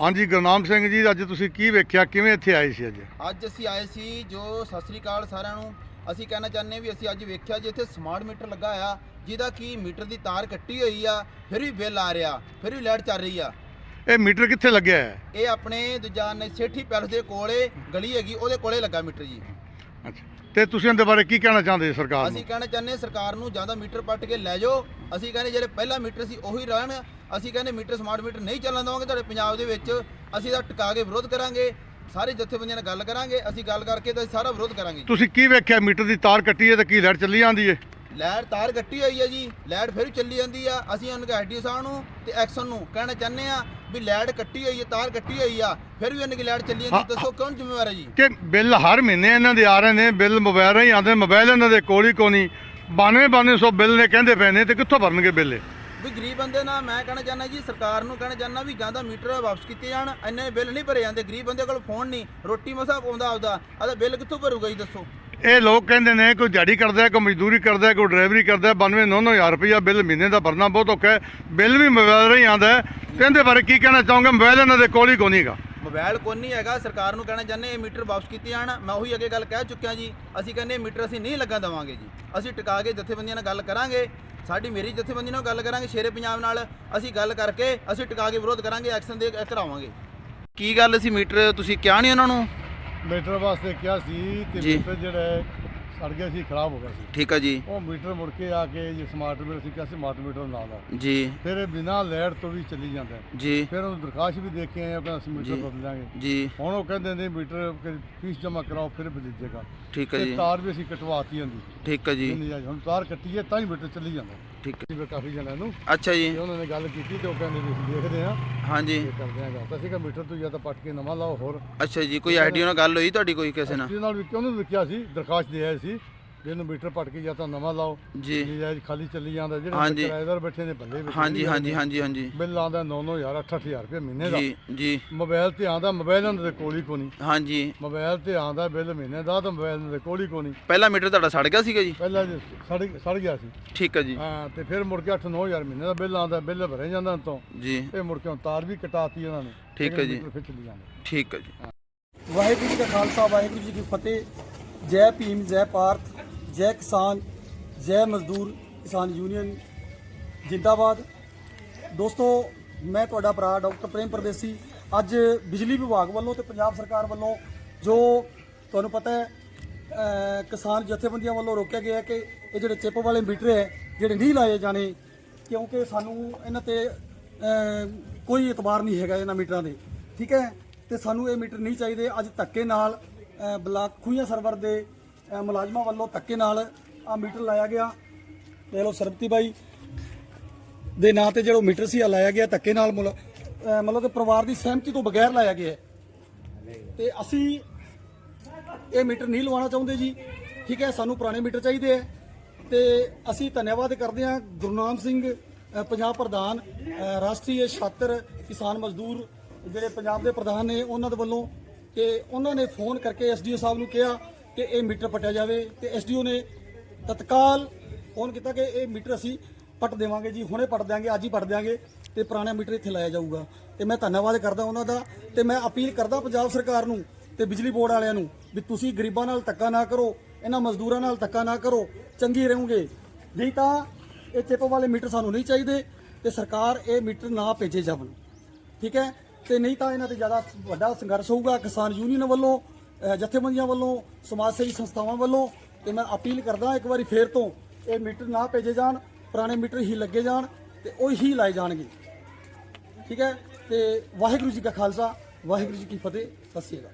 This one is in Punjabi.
ਹਾਂਜੀ ਗੁਰਨਾਮ ਸਿੰਘ ਜੀ ਅੱਜ ਤੁਸੀਂ ਕੀ ਵੇਖਿਆ? ਕਿਵੇਂ ਇੱਥੇ ਆਏ ਸੀ ਅੱਜ? ਅੱਜ ਅਸੀਂ ਆਏ ਸੀ ਜੋ ਸਤਿ ਸ੍ਰੀ ਅਕਾਲ ਸਾਰਿਆਂ ਨੂੰ। ਅਸੀਂ ਕਹਿਣਾ ਚਾਹੁੰਦੇ ਵੀ ਅਸੀਂ ਅੱਜ ਵੇਖਿਆ ਜੀ ਇੱਥੇ ਸਮਾਰਟ ਮੀਟਰ ਲੱਗਾ ਆ ਜਿਹਦਾ ਕੀ ਮੀਟਰ ਦੀ ਤਾਰ ਕੱਟੀ ਹੋਈ ਆ ਫਿਰ ਵੀ ਬਿੱਲ ਆ ਰਿਹਾ ਫਿਰ ਵੀ ਲਾਈਟ ਚੱਲ ਰਹੀ ਆ। ਇਹ ਮੀਟਰ ਕਿੱਥੇ ਲੱਗਿਆ ਹੈ? ਇਹ ਆਪਣੇ ਦੂਜਾ ਨੇ ਸੇਠੀ ਪੈਲਸ ਦੇ ਕੋਲੇ ਗਲੀ ਹੈਗੀ ਉਹਦੇ ਕੋਲੇ ਲੱਗਾ ਮੀਟਰ ਜੀ। ਅੱਛਾ। ਤੇ ਤੁਸੀਂ ਇਹਦੇ ਬਾਰੇ ਕੀ ਕਹਿਣਾ ਚਾਹੁੰਦੇ ਸਰਕਾਰ ਅਸੀਂ ਨੂੰ ਕਹਿਣਾ ਚਾਹੁੰਦੇ ਹਾਂ ਸਰਕਾਰ ਨੂੰ ਜ਼ਿਆਦਾ ਮੀਟਰ ਪੱਟ ਕੇ ਲੈ ਜਾਓ। ਅਸੀਂ ਕਹਿੰਦੇ ਜਿਹੜੇ ਪਹਿਲਾ ਮੀਟਰ ਸੀ ਉਹੀ ਰਹਿਣ। ਅਸੀਂ ਕਹਿੰਦੇ ਮੀਟਰ ਸਮਾਰਟ ਮੀਟਰ ਨਹੀਂ ਚੱਲਣ ਦੇਵਾਂਗੇ ਤੁਹਾਡੇ ਪੰਜਾਬ ਦੇ ਵਿੱਚ। ਅਸੀਂ ਇਹਦਾ ਟਿਕਾ ਕੇ ਵਿਰੋਧ ਕਰਾਂਗੇ। ਸਾਰੇ ਜਥੇਬੰਦੀਆਂ ਨਾਲ ਗੱਲ ਕਰਾਂਗੇ। ਅਸੀਂ ਗੱਲ ਕਰਕੇ ਤਾਂ ਅਸੀਂ ਸਾਰਾ ਵਿਰੋਧ ਕਰਾਂਗੇ। ਤੁਸੀਂ ਕੀ ਵੇਖਿਆ? ਮੀਟਰ ਦੀ ਤਾਰ ਕੱਟੀ ਹੈ ਤੇ ਕੀ ਲਾਈਟ ਚੱਲੀ ਜਾਂਦੀ ਹੈ? ਲਾਈਟ ਤਾਰ ਕੱਟੀ ਹੋਈ ਹੈ ਜੀ ਲਾਈਟ ਫਿਰ ਚੱਲੀ ਜਾਂਦੀ ਆ ਅਸੀਂ ਉਹਨਾਂ ਐਸਡੀ ਸਾਹਿਬ ਨੂੰ ਤੇ ਐਕਸ਼ਨ ਨੂੰ ਕਹਿਣਾ ਚਾਹੁੰਦੇ ਆ ਵੀ ਲਾਈਟ ਕੱਟੀ ਹੋਈ ਹੈ ਤਾਰ ਕੱਟੀ ਹੋਈ ਆ ਫਿਰ ਵੀ ਉਹਨਾਂ ਦੀ ਲਾਈਟ ਚੱਲੀ ਜਾਂਦੀ ਹਾਂ, ਦੱਸੋ ਕੌਣ ਜ਼ਿੰਮੇਵਾਰ ਹੈ ਜੀ? ਕਿ ਬਿੱਲ ਹਰ ਮਹੀਨੇ ਇਹਨਾਂ ਦੇ ਆ ਰਹੇ ਨੇ ਬਿੱਲ ਮੋਬਾਈਲ ਰਾਹੀਂ ਆਉਂਦੇ ਮੋਬਾਈਲ ਇਹਨਾਂ ਦੇ ਕੋਲ ਹੀ ਕੋਨੀ 92 9200 ਬਿੱਲ ਨੇ ਕਹਿੰਦੇ ਪਏ ਨੇ ਤੇ ਕਿੱਥੋਂ ਭਰਨਗੇ ਬਿੱਲ? ਵੀ ਗਰੀਬ ਬੰਦੇ ਨਾਲ ਮੈਂ ਕਹਿਣਾ ਚਾਹੁੰਦਾ ਜੀ ਸਰਕਾਰ ਨੂੰ ਕਹਿਣਾ ਚਾਹੁੰਦਾ ਵੀ ਜਾਂ ਤਾਂ ਮੀਟਰ ਵਾਪਸ ਕੀਤੇ ਜਾਣ ਇੰਨੇ ਬਿੱਲ ਨਹੀਂ ਭਰੇ ਜਾਂਦੇ ਗਰੀਬ ਬੰਦੇ ਕੋਲ ਫੋਨ ਨਹੀਂ ਰੋਟੀ ਮਸਾ ਪਾਉਂਦਾ ਆਪਦਾ ਆਦਾ ਬਿੱਲ ਕਿੱਥੋਂ ਭਰੂਗਾ ਜੀ ਦੱਸੋ। ਇਹ ਲੋਕ ਕਹਿੰਦੇ ਨੇ ਕੋਈ ਦਿਹਾੜੀ ਕਰਦਾ ਕੋਈ ਮਜ਼ਦੂਰੀ ਕਰਦਾ ਕੋਈ ਡਰਾਈਵਰੀ ਕਰਦਾ 92 9000 ਰੁਪਇਆ ਬਿੱਲ ਮਹੀਨੇ ਦਾ ਭਰਨਾ ਬਹੁਤ ਔਖਾ ਹੈ, ਬਿੱਲ ਵੀ ਮੋਬਾਈਲ ਰਾਹੀਂ ਆਉਂਦਾ ਹੈ। ਇਹਦੇ ਬਾਰੇ ਕੀ ਕਹਿਣਾ ਚਾਹੋਗੇ? ਮੋਬਾਈਲ ਇਹਨਾਂ ਦੇ ਕੋਲ ਹੀ ਕੋਨੀ ਗਾ ਮੋਬਾਈਲ ਕੋਈ ਨਹੀਂ ਹੈਗਾ, ਸਰਕਾਰ ਨੂੰ ਕਹਿਣਾ ਚਾਹੁੰਦੇ ਇਹ ਮੀਟਰ ਵਾਪਸ ਕੀਤੇ ਜਾਣ। ਮੈਂ ਉਹੀ ਅੱਗੇ ਗੱਲ ਕਹਿ ਚੁੱਕਿਆ ਜੀ, ਅਸੀਂ ਕਹਿੰਦੇ ਇਹ ਮੀਟਰ ਅਸੀਂ ਨਹੀਂ ਲੱਗਣ ਦੇਵਾਂਗੇ ਜੀ। ਅਸੀਂ ਟਿਕਾ ਕੇ ਜਥੇਬੰਦੀਆਂ ਨਾਲ ਗੱਲ ਕਰਾਂਗੇ, ਸਾਡੀ ਮੇਰੀ ਜਥੇਬੰਦੀ ਨਾਲ ਗੱਲ ਕਰਾਂਗੇ, ਸ਼ੇਰੇ ਪੰਜਾਬ ਨਾਲ ਅਸੀਂ ਗੱਲ ਕਰਕੇ ਅਸੀਂ ਟਿਕਾ ਕੇ ਵਿਰੋਧ ਕਰਾਂਗੇ, ਐਕਸ਼ਨ ਦੇ ਕਰਾਵਾਂਗੇ ਕੀ ਗੱਲ ਸੀ ਮੀਟਰ? ਤੁਸੀਂ ਕਿਹਾ ਨਹੀਂ ਉਹਨਾਂ ਨੂੰ? ਮੀਟਰ ਵਾਸਤੇ ਕਿਹਾ ਸੀ ਤੇ ਜੀ। ਮੀਟਰ ਜਿਹੜਾ ਸੜ ਗਿਆ ਸੀ ਖਰਾਬ ਹੋ ਗਿਆ ਸੀ। ਠੀਕ ਆ ਜੀ। ਉਹ ਮੀਟਰ ਮੁੜ ਕੇ ਆ ਕੇ ਜੇ ਸਮਾਰਟ ਮੀਟਰ ਸੀ ਕਿਹਾ ਸਮਾਰਟ ਮੀਟਰ ਨਾਲ ਆ ਜੀ। ਫਿਰ ਇਹ ਬਿਨਾਂ ਲਾਈਟ ਤੋਂ ਵੀ ਚੱਲੀ ਜਾਂਦਾ ਹੈ। ਜੀ। ਫਿਰ ਉਹ ਦਰਖਾਸਤ ਵੀ ਦੇ ਕੇ ਆਏ ਆ ਕਿ ਅਸੀਂ ਮੀਟਰ ਜੀ। ਬਦਲ ਦਾਂਗੇ ਜੀ। ਹੁਣ ਉਹ ਕਹਿੰਦੇ ਨੇ ਮੀਟਰ ਫੀਸ ਜਮ੍ਹਾਂ ਕਰਾਓ ਫਿਰ ਬਦਲੇਗਾ ਠੀਕ ਆ ਤੇ ਜੀ। ਤਾਰ ਵੀ ਅਸੀਂ ਕਟਵਾਤੀ ਹੁੰਦੀ ਠੀਕ ਆ ਜੀ। ਨਹੀਂ ਹੁਣ ਤਾਰ ਕੱਟੀ ਹੈ ਤਾਂ ਹੀ ਮੀਟਰ ਚੱਲੀ ਜਾਂਦਾ। ਠੀਕ ਆ। ਜਿਵੇਂ ਕਾਫੀ ਜਣਿਆਂ ਨੂੰ ਅੱਛਾ ਜੀ। ਤੇ ਉਹਨਾਂ ਨੇ ਗੱਲ ਕੀਤੀ ਤੇ ਉਹ ਕਹਿੰਦੇ ਵੀ ਅਸੀਂ ਦੇਖਦੇ ਆ ਹਾਂਜੀ। ਤੇ ਕਰਦੇ ਆ ਗੱਲ। ਤਾਂ ਸੀਗਾ ਮੀਟਰ ਤੋਂ ਜਾਂ ਤਾਂ ਪੱਟ ਕੇ ਨਵਾਂ ਲਾਓ ਹੋਰ। ਅੱਛਾ ਜੀ ਕੋਈ ਆਈਡੀਆ ਨਾਲ ਗੱਲ ਹੋਈ ਤੁਹਾਡੀ ਕੋਈ ਕਿਸੇ ਨਾਲ? ਜਿਹਦੇ ਨਾਲ ਵੀ ਕਿ ਉਹਨੂੰ ਵੀ ਕਿਹਾ ਸੀ ਦਰਖਾਸਤ ਦੇ ਆਏ ਸੀ। ਵੀ ਇਹਨੂੰ ਮੀਟਰ ਪੱਟ ਕੇ ਜਾਂ ਤਾਂ ਨਵਾਂ ਲਾਓ। ਜੀ। ਨਹੀਂ ਜਾਇਜ਼ ਖਾਲੀ ਚੱਲੀ ਜਾਂਦਾ ਜਿਹੜੇ ਹਾਂਜੀ। ਕਿਰਾਏਦਾਰ ਬੈਠੇ ਨੇ ਬੱਲੇ ਵਿੱਚ ਹਾਂਜੀ ਹਾਂਜੀ ਹਾਂਜੀ ਹਾਂਜੀ। ਬਿੱਲ ਆਉਂਦਾ 9-9000 8-8000 ਰੁਪਏ ਮਹੀਨੇ ਦਾ। ਜੀ ਜੀ। ਮੋਬਾਈਲ ਤੇ ਆਉਂਦਾ ਮੋਬਾਈਲ ਇਹਨਾਂ ਦੇ ਕੋਲ ਹੀ ਕੋਨੀ ਹਾਂਜੀ। ਮੋਬਾਈਲ ਤੇ ਆਉਂਦਾ ਬਿੱਲ ਮਹੀਨੇ ਦਾ ਤਾਂ ਮੋਬਾਈਲ ਇਹਨਾਂ ਦੇ ਕੋਲ ਹੀ ਕੋਨੀ ਪਹਿਲਾ ਮੀਟਰ ਤੁਹਾਡਾ ਸੜ ਗਿਆ ਸੀਗਾ ਜੀ? ਪਹਿਲਾਂ ਜੀ ਸੜ ਸੜ ਗਿਆ ਸੀ। ਠੀਕ ਆ ਜੀ। ਹਾਂ ਤੇ ਫਿਰ ਮੁੜ ਕੇ 8-9000 ਮਹੀਨੇ ਦਾ ਬਿੱਲ ਆਉਂਦਾ ਬਿੱਲ ਭਰੇ ਜਾਂਦਾ ਤੋਂ। ਜੀ। ਇਹ ਮੁੜ ਕੇ ਹੁਣ ਤਾਰ ਵੀ ਕਟਾਤੀ ਉਹਨਾਂ ਨੇ। ਠੀਕ ਹੈ ਜੀ। ਮੀਟਰ ਫਿਰ ਚੱਲੀ ਜਾਂਦਾ। ਠੀਕ ਆ ਜੀ। ਵਾਹਿਗੁਰੂ ਜੀ ਕਾ ਖਾਲਸਾ ਵਾਹਿਗੁਰੂ ਜੀ ਕੀ ਫਤਿਹ। ਜੈ ਭੀਮ ਜੈ ਭਾਰਤ। ਜੈ ਕਿਸਾਨ, ਜੈ ਮਜ਼ਦੂਰ ਕਿਸਾਨ ਯੂਨੀਅਨ, ਜਿੰਦਾਬਾਦ। ਦੋਸਤੋ, ਮੈਂ ਤੁਹਾਡਾ ਭਰਾ ਡਾਕਟਰ ਪ੍ਰੇਮ ਪ੍ਰਦੇਸੀ। ਅੱਜ ਬਿਜਲੀ ਵਿਭਾਗ ਵੱਲੋਂ ਤੇ ਪੰਜਾਬ ਸਰਕਾਰ ਵੱਲੋਂ ਜੋ ਤੁਹਾਨੂੰ ਪਤਾ ਹੈ ਕਿਸਾਨ ਜਥੇਬੰਦੀਆਂ ਵੱਲੋਂ ਰੋਕਿਆ ਗਿਆ ਕਿ ਇਹ ਜਿਹੜੇ ਚਿੱਪ ਵਾਲੇ ਮੀਟਰ ਹੈ, ਜਿਹੜੇ ਨਹੀਂ ਲਾਏ ਜਾਣੇ, ਕਿਉਂਕਿ ਸਾਨੂੰ ਇਹਨਾਂ ਤੇ ਕੋਈ ਇਤਬਾਰ ਨਹੀਂ ਹੈਗਾ ਇਹਨਾਂ ਮੀਟਰਾਂ ਦੇ। ਠੀਕ ਹੈ? ਤੇ ਸਾਨੂੰ ਇਹ ਮੀਟਰ ਨਹੀਂ ਚਾਹੀਦੇ। ਅੱਜ ਧੱਕੇ ਨਾਲ ਬਲਾਕ ਖੂਹੀਆਂ ਸਰਵਰ ਦੇ ਅਹ, ਮੁਲਾਜ਼ਮਾਂ ਵੱਲੋਂ ਧੱਕੇ ਨਾਲ ਆ ਮੀਟਰ ਲਾਇਆ ਗਿਆ। ਦੇਖ ਲਓ ਸਰਬਤੀ ਬਾਈ ਦੇ ਨਾਂ ਤੇ ਜਿਹੜਾ ਮੀਟਰ ਸੀ ਆ ਲਾਇਆ ਗਿਆ ਧੱਕੇ ਨਾਲ। ਮੁਲ- ਅਹ, ਮਤਲਬ ਕਿ ਪਰਿਵਾਰ ਦੀ ਸਹਿਮਤੀ ਤੋਂ ਬਗੈਰ ਲਾਇਆ ਗਿਆ ਹੈ। ਤੇ ਅਸੀਂ ਇਹ ਮੀਟਰ ਨਹੀਂ ਲਵਾਉਣਾ ਚਾਹੁੰਦੇ ਜੀ। ਠੀਕ ਹੈ ਸਾਨੂੰ ਪੁਰਾਣੇ ਮੀਟਰ ਚਾਹੀਦੇ ਹੈ। ਤੇ ਅਸੀਂ ਧੰਨਵਾਦ ਕਰਦੇ ਹਾਂ ਗੁਰਨਾਮ ਸਿੰਘ ਅ, ਪੰਜਾਬ ਪ੍ਰਧਾਨ ਅ, ਰਾਸ਼ਟਰੀ ਛਾਤਰ ਕਿਸਾਨ ਮਜ਼ਦੂਰ ਜਿਹੜੇ ਪੰਜਾਬ ਦੇ ਪ੍ਰਧਾਨ ਨੇ ਉਹਨਾਂ ਦੇ ਵੱਲੋਂ ਤੇ ਉਹਨਾਂ ਨੇ ਫੋਨ ਕਰਕੇ ਐਸਡੀਓ ਸਾਹਿਬ ਨੂੰ ਕਿਹਾ ਕਿ ਇਹ ਮੀਟਰ ਪਟਿਆ ਜਾਵੇ ਤੇ ਐਸਡੀਓ ਨੇ ਤਤਕਾਲ ਫੋਨ ਕੀਤਾ ਕਿ ਇਹ ਮੀਟਰ ਅਸੀਂ ਪਟ ਦੇਵਾਂਗੇ ਜੀ, ਹੁਣੇ ਪਟ ਦਿਆਂਗੇ, ਅੱਜ ਹੀ ਪਟ ਦਿਆਂਗੇ ਤੇ ਪੁਰਾਣਾ ਮੀਟਰ ਇੱਥੇ ਲਾਇਆ ਜਾਊਗਾ। ਤੇ ਮੈਂ ਧੰਨਵਾਦ ਕਰਦਾ ਉਹਨਾਂ ਦਾ ਤੇ ਮੈਂ ਅਪੀਲ ਕਰਦਾ ਪੰਜਾਬ ਸਰਕਾਰ ਨੂੰ ਤੇ ਬਿਜਲੀ ਬੋਰਡ ਵਾਲਿਆਂ ਨੂੰ ਵੀ ਤੁਸੀਂ ਗਰੀਬਾਂ ਨਾਲ ਧੱਕਾ ਨਾ ਕਰੋ, ਇਹਨਾਂ ਮਜ਼ਦੂਰਾਂ ਨਾਲ ਧੱਕਾ ਨਾ ਕਰੋ, ਚੰਗੀ ਰਹੋਗੇ। ਨਹੀਂ ਤਾਂ ਇਹ ਚਿੱਪ ਵਾਲੇ ਮੀਟਰ ਸਾਨੂੰ ਨਹੀਂ ਚਾਹੀਦੇ ਤੇ ਸਰਕਾਰ ਇਹ ਮੀਟਰ ਨਾ ਭੇਜੇ ਜਾਵਣ। ਠੀਕ ਹੈ? ਤੇ ਨਹੀਂ ਤਾਂ ਇਹਨਾਂ ਤੇ ਜ਼ਿਆਦਾ ਵੱਡਾ ਸੰਘਰਸ਼ ਹੋਊਗਾ ਕਿਸਾਨ ਯੂਨੀਅਨ ਵੱਲੋਂ ਜਥੇਬੰਦੀਆਂ ਵੱਲੋਂ ਸਮਾਜ ਸੇਵੀ ਸੰਸਥਾਵਾਂ ਵੱਲੋਂ ਤੇ ਮੈਂ ਅਪੀਲ ਕਰਦਾ ਇੱਕ ਵਾਰੀ ਫੇਰ ਤੋਂ ਇਹ ਮੀਟਰ ਨਾ ਭੇਜੇ ਜਾਣ, ਪੁਰਾਣੇ ਮੀਟਰ ਹੀ ਲੱਗੇ ਜਾਣ ਤੇ ਉਹ ਹੀ ਲਾਏ ਜਾਣਗੇ। ਠੀਕ ਹੈ? ਤੇ ਵਾਹਿਗੁਰੂ ਜੀ ਕਾ ਖਾਲਸਾ, ਵਾਹਿਗੁਰੂ ਜੀ ਕੀ ਫਤਿਹ। ਸਤਿ ਸ਼੍ਰੀ ਅਕਾਲ।